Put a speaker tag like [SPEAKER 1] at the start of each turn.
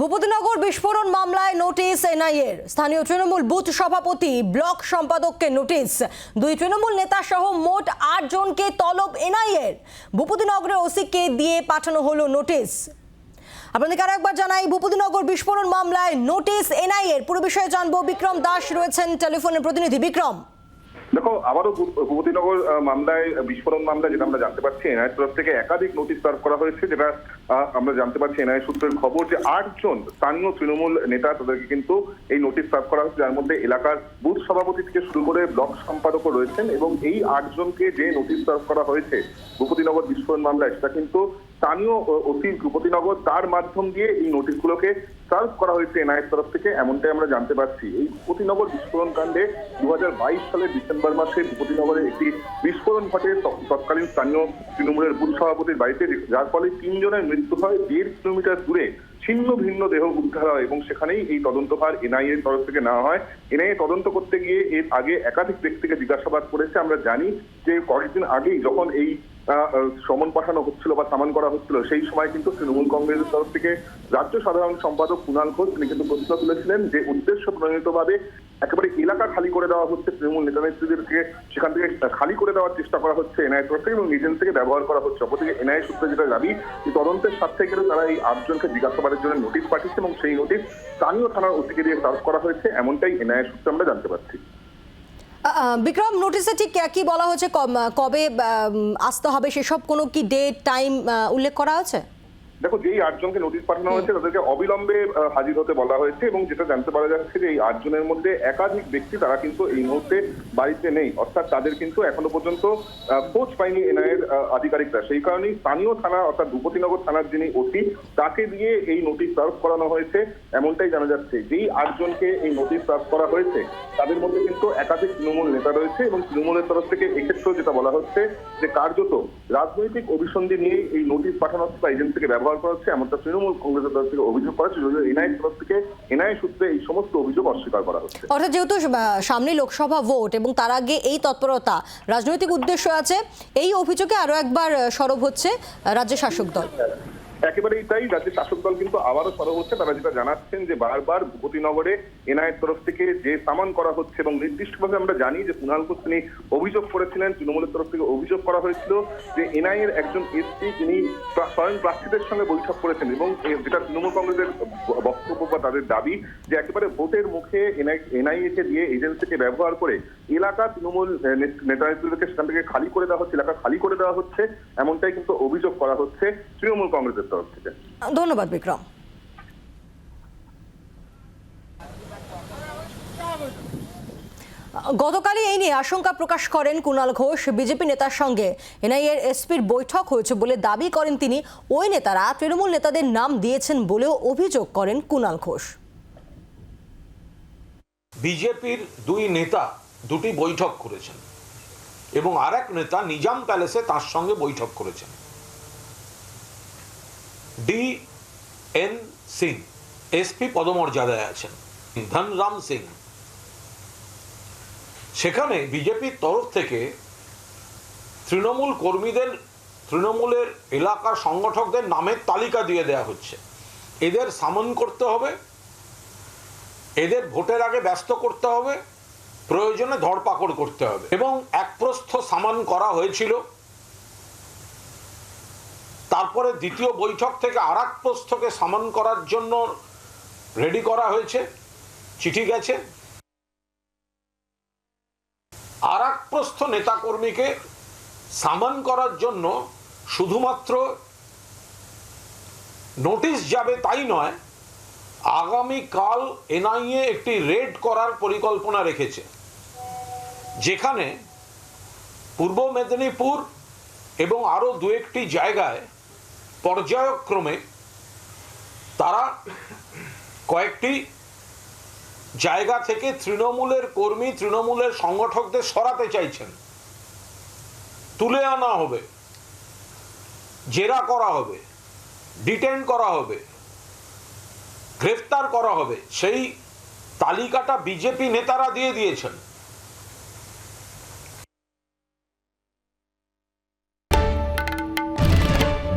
[SPEAKER 1] ভূপতিনগর বিস্ফোরণ মামলায় নোটিশ এনআইএর। স্থানীয় তৃণমূল বুথ সভাপতি, ব্লক সম্পাদককে নোটিশ। দুই তৃণমূল নেতা সহ মোট আট জনকে তলব এনআইএর। ভূপতিনগরের ওসিকে দিয়ে পাঠানো হলো নোটিশ। আপনাদেরকে আরও একবার জানাই, ভূপতিনগর বিস্ফোরণ মামলায় নোটিশ এনআইএর। পুরো বিষয়ে জানব বিক্রম দাস রয়েছেন টেলিফোনের প্রতিনিধি। বিক্রম।
[SPEAKER 2] দেখো, আবারও ভূপতিনগর মামলায়, বিস্ফোরণ মামলা যেটা আমরা জানতে পারছি এনআই তরফ থেকে একাধিক নোটিশ সার্ভ করা হয়েছে, যেটা আমরা জানতে পারছি এনআই সূত্রের খবর যে আটজন স্থানীয় তৃণমূল নেতা তাদেরকে কিন্তু এই নোটিশ সার্ভ করা হয়েছে, যার মধ্যে এলাকার বুথ সভাপতি থেকে শুরু করে ব্লক সম্পাদকও রয়েছেন এবং এই আটজনকে যে নোটিশ সার্ভ করা হয়েছে ভূপতিনগর বিস্ফোরণ মামলায়, সেটা কিন্তু স্থানীয় অতি ভূপতিনগর তার মাধ্যম দিয়ে এই নোটিশগুলোকে সার্ভ করা হয়েছে এনআইএর তরফ থেকে, এমনটাই আমরা জানতে পারছি। এই ভূপতিনগর বিস্ফোরণ কাণ্ডে দু হাজার বাইশ সালের ডিসেম্বর মাসে ভূপতিনগরে একটি বিস্ফোরণ ঘটে। তৎ- তৎকালীন স্থানীয় তৃণমূলের বুথ সভাপতির বাড়িতে, যার ফলে তিনজনের মৃত্যু হয় দেড় কিলোমিটার দূরে। ছিন্ন ভিন্ন দেহ উদ্ধার হয় এবং সেখানেই এই তদন্তভার এনআইএ তরফ থেকে নেওয়া হয়। এনআইএ তদন্ত করতে গিয়ে এর আগে একাধিক ব্যক্তিকে জিজ্ঞাসাবাদ করেছে। আমরা জানি যে কয়েকদিন আগেই যখন এই সমন পাঠানো হচ্ছিল বা সামান করা হচ্ছিল, সেই সময় কিন্তু তৃণমূল কংগ্রেসের তরফ থেকে রাজ্য সাধারণ সম্পাদক কুণাল ঘোষ, তিনি কিন্তু প্রশ্ন তুলেছিলেন যে উদ্দেশ্য প্রণোদিতভাবে একেবারে এলাকা খালি করে দেওয়া হচ্ছে তৃণমূল নেতা নেত্রীদেরকে, সেখান থেকে খালি করে দেওয়ার চেষ্টা করা হচ্ছে এনআইএ তরফ থেকে এবং থেকে ব্যবহার করা হচ্ছে। অপরদিকে এনআইএ সূত্রে যেটা দাবি যে তদন্তের স্বার্থে গেলে তারা এই আটজনকে জিজ্ঞাসাবাদের জন্য নোটিশ পাঠিয়েছে এবং সেই নোটিশ স্থানীয় থানার ওসিকে দিয়ে সার্ভ করা হয়েছে, এমনটাই এনআইএ সূত্রে আমরা জানতে পারছি।
[SPEAKER 1] বিক্রম নোটিসে ঠিক কি বলা হয়েছে? কব- কবে আসতে হবে? সেসব কোনো কি ডেট টাইম উল্লেখ করা আছে?
[SPEAKER 2] দেখো যেই আটজনকে নোটিশ পাঠানো হয়েছে তাদেরকে অবিলম্বে হাজির হতে বলা হয়েছে এবং যেটা জানতে পারা যাচ্ছে যে এই আটজনের মধ্যে একাধিক ব্যক্তি তারা কিন্তু এই মুহূর্তে বাড়িতে নেই। অর্থাৎ তাদের কিন্তু এখনও পর্যন্ত খোঁজ পায়নি এনআইএর আধিকারিকরা। সেই কারণেই স্থানীয় থানা অর্থাৎ ভূপতিনগর থানার যিনি ওসি তাকে দিয়ে এই নোটিশ সার্ভ করানো হয়েছে। এমনটাই জানা যাচ্ছে যেই আটজনকে এই নোটিশ সার্ভ করা হয়েছে তাদের মধ্যে কিন্তু একাধিক তৃণমূল নেতা রয়েছে এবং তৃণমূলের তরফ থেকে এক্ষেত্রেও যেটা বলা হচ্ছে যে কার্যত রাজনৈতিক অভিসন্ধি নিয়ে এই নোটিশ পাঠানো হচ্ছে বা এজেন্সিকে ব্যবহার করা হচ্ছে এমনটা তৃণমূল কংগ্রেসের তরফ থেকে অভিযোগ করা হচ্ছে যদিও এনআই তরফ থেকে এনআই সূত্রে এই সমস্ত অভিযোগ অস্বীকার করা হচ্ছে।
[SPEAKER 1] অর্থাৎ যেহেতু সামনে লোকসভা ভোট এবং তার আগে এই তৎপরতা, রাজনৈতিক উদ্দেশ্য আছে, এই অভিযোগে আরও একবার সরব হচ্ছে রাজ্য শাসক দল।
[SPEAKER 2] একেবারেই তাই, রাজ্যের শাসক দল কিন্তু আবারও সরব হচ্ছে। তারা যেটা জানাচ্ছেন যে বারবার ভূপতিনগরে এনআইএর তরফ থেকে যে সামান করা হচ্ছে এবং নির্দিষ্টভাবে আমরা জানি যে কুণাল ঘোষ তিনি অভিযোগ করেছিলেন, তৃণমূলের তরফ থেকে অভিযোগ করা হয়েছিল যে এনআই এর একজন এসপি তিনি স্বয়ং প্রার্থীদের সঙ্গে বৈঠক করেছেন এবং যেটা তৃণমূল কংগ্রেসের বক্তব্য বা তাদের দাবি যে একেবারে ভোটের মুখে এনআইএ কে দিয়ে এজেন্সিকে ব্যবহার করে এলাকা তৃণমূল নেতা সেখান থেকে খালি করে দেওয়া হচ্ছে, এলাকা খালি করে দেওয়া হচ্ছে, এমনটাই কিন্তু অভিযোগ করা হচ্ছে তৃণমূল কংগ্রেসের তরফ থেকে
[SPEAKER 1] ধন্যবাদ বিক্রম। গতকালই এই নিয়ে আশঙ্কা প্রকাশ করেন কুণাল ঘোষ বিজেপি নেতার সঙ্গে। এনআইএর এসপির বৈঠক হয়েছে বলে দাবি করেন তিনি। ওই নেতারা তৃণমূল নেতাদের নাম দিয়েছেন বলেও অভিযোগ করেন কুণাল ঘোষ।
[SPEAKER 3] বিজেপির দুই নেতা দুটি বৈঠক করেছেন এবং আরেক নেতা নিজাম প্যালেসে তার সঙ্গে বৈঠক করেছেন। ডি এন সিং এসপি পদমর্যাদায় আছেন ধনরাম সিং সেখানে বিজেপির তরফ থেকে তৃণমূল কর্মীদের তৃণমূলের এলাকার সংগঠকদের নামের তালিকা দিয়ে দেওয়া হচ্ছে। এদের সামন করতে হবে এদের ভোটের আগে ব্যস্ত করতে হবে প্রয়োজনে ধরপাকড় করতে হবে। এবং একপ্রস্থ সামান করা হয়েছিল। তারপরে দ্বিতীয় বৈঠক থেকে আর এক প্রস্থকে সামান করার জন্য রেডি করা হয়েছে। চিঠি গেছে। আর এক প্রস্থ নেতাকর্মীকে সামান করার জন্য শুধুমাত্র নোটিশ যাবে তাই নয়, আগামীকাল এনআইএ একটি রেড করার পরিকল্পনা রেখেছে। যেখানে পূর্ব মেদিনীপুর এবং আরও দু একটি জায়গায় পর্যায়ক্রমে তারা কয়েকটি জায়গা থেকে তৃণমূলের কর্মী, তৃণমূলের সংগঠকদের সরাতে চাইছেন। তুলে আনা হবে, জেরা করা হবে ডিটেন করা হবে, গ্রেফতার করা হবে। সেই তালিকাটা বিজেপি নেতারা দিয়ে দিয়েছেন।